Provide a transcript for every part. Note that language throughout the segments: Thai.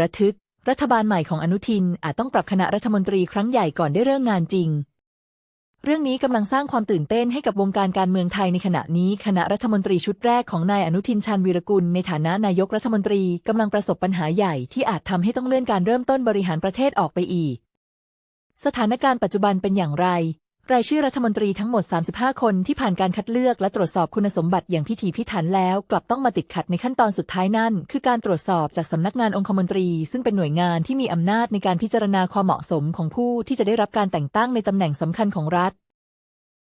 ระทึก รัฐบาลใหม่ของอนุทินอาจต้องปรับคณะรัฐมนตรีครั้งใหญ่ก่อนได้เริ่มงานจริง เรื่องนี้กำลังสร้างความตื่นเต้นให้กับวงการการเมืองไทยในขณะนี้ คณะรัฐมนตรีชุดแรกของนายอนุทินชาญวีรกุล ในฐานะนายกรัฐมนตรีกำลังประสบปัญหาใหญ่ที่อาจทำให้ต้องเลื่อนการเริ่มต้นบริหารประเทศออกไปอีก สถานการณ์ปัจจุบันเป็นอย่างไร รายชื่อรัฐมนตรีทั้งหมด 35 คนที่ผ่านการคัดเลือกและตรวจสอบคุณสมบัติอย่างพิถีพิถันแล้ว กลับต้องมาติดขัดในขั้นตอนสุดท้ายนั่น คือการตรวจสอบจากสำนักงานองคมนตรี ซึ่งเป็นหน่วยงานที่มีอำนาจในการพิจารณาความเหมาะสมของผู้ที่จะได้รับการแต่งตั้งในตำแหน่งสำคัญของรัฐ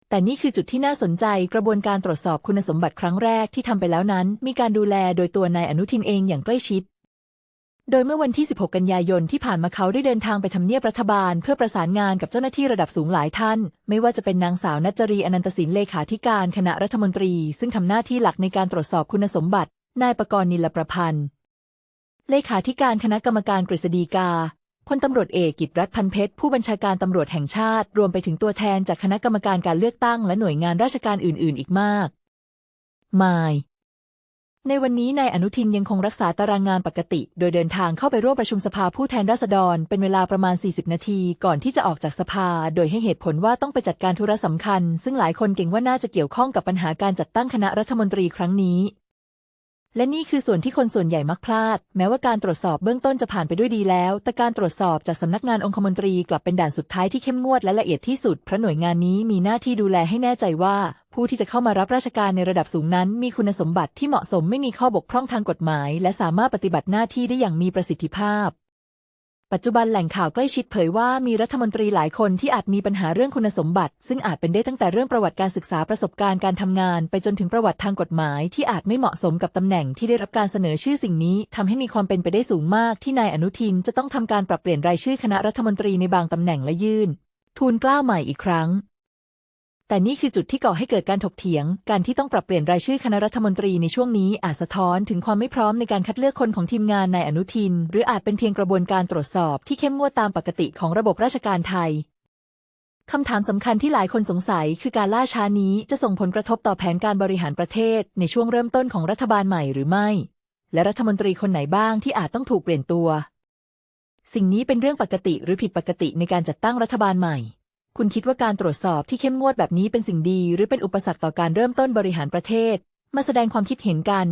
แต่นี่คือจุดที่น่าสนใจกระบวนการตรวจสอบคุณสมบัติครั้งแรกที่ทำไปแล้วนั้น มีการดูแลโดยตัวนายอนุทินเองอย่างใกล้ชิด โดยเมื่อวันที่ 16 กันยายนที่ผ่านมาเขาได้เดินทางไปทำเนียบรัฐบาล เพื่อประสานงานกับเจ้าหน้าที่ระดับสูงหลายท่าน ไม่ว่าจะเป็นนางสาวนัจรีอนันตสินเลขาธิการคณะรัฐมนตรี ซึ่งทำหน้าที่หลักในการตรวจสอบคุณสมบัติ นายประกรณ์นิลประพันธ์ เลขาธิการคณะกรรมการกฤษฎีกาพลตำรวจเอกกิตรัฐพันเพชรผู้บัญชาการตำรวจแห่งชาติ รวมไปถึงตัวแทนจากคณะกรรมการการเลือกตั้งและหน่วยงานราชการอื่น ๆ อีกมากมาย ในวันนี้นายอนุทินยังคงรักษาตารางงานปกติ โดยเดินทางเข้าไปร่วมประชุมสภาผู้แทนราษฎร เป็นเวลาประมาณ 40 นาทีก่อนที่จะออกจากสภา โดยให้เหตุผลว่าต้องไปจัดการธุระสำคัญ ซึ่งหลายคนเก่งว่าน่าจะเกี่ยวข้องกับปัญหาการจัดตั้งคณะรัฐมนตรีครั้งนี้ และนี่คือส่วนที่คนส่วนใหญ่มักพลาด แม้ว่าการตรวจสอบเบื้องต้นจะผ่านไปด้วยดีแล้ว แต่การตรวจสอบจากสำนักงานองคมนตรีกลับเป็นด่านสุดท้ายที่เข้มงวดและละเอียดที่สุดเพราะหน่วยงานนี้มีหน้าที่ดูแลให้แน่ใจว่า ผู้ที่จะเข้ามารับราชการในระดับสูงนั้น มีคุณสมบัติที่เหมาะสมไม่มีข้อบกพร่องทางกฎหมาย และสามารถปฏิบัติหน้าที่ได้อย่างมีประสิทธิภาพ ปัจจุบันแหล่งข่าวใกล้ชิดเผยว่ามีรัฐมนตรีหลายคนที่อาจมีปัญหาเรื่องคุณสมบัติ ซึ่งอาจเป็นได้ตั้งแต่เรื่องประวัติการศึกษาประสบการณ์การทำงาน ไปจนถึงประวัติทางกฎหมาย ที่อาจไม่เหมาะสมกับตำแหน่งที่ได้รับการเสนอชื่อสิ่งนี้ทำให้มีความเป็นไปได้สูงมาก ที่นายอนุทินจะต้องทำการปรับเปลี่ยนรายชื่อคณะรัฐมนตรีในบางตำแหน่งและยื่นทูลกล้าใหม่อีกครั้ง แต่นี่คือจุดที่ก่อให้เกิดการถกเถียง การที่ต้องปรับเปลี่ยนรายชื่อคณะรัฐมนตรีในช่วงนี้อาจสะท้อนถึงความไม่พร้อมในการคัดเลือกคนของทีมงานนายอนุทิน หรืออาจเป็นเพียงกระบวนการตรวจสอบที่เข้มงวดตามปกติของระบบราชการไทยคำถามสำคัญที่หลายคนสงสัยคือการล่าช้านี้จะส่งผลกระทบต่อแผนการบริหารประเทศ ในช่วงเริ่มต้นของรัฐบาลใหม่หรือไม่ และรัฐมนตรีคนไหนบ้างที่อาจต้องถูกเปลี่ยนตัว สิ่งนี้เป็นเรื่องปกติหรือผิดปกติในการจัดตั้งรัฐบาลใหม่ คุณคิดว่าการตรวจสอบที่เข้มงวดแบบนี้เป็นสิ่งดี หรือเป็นอุปสรรคต่อการเริ่มต้นบริหารประเทศ มาแสดงความคิดเห็นกัน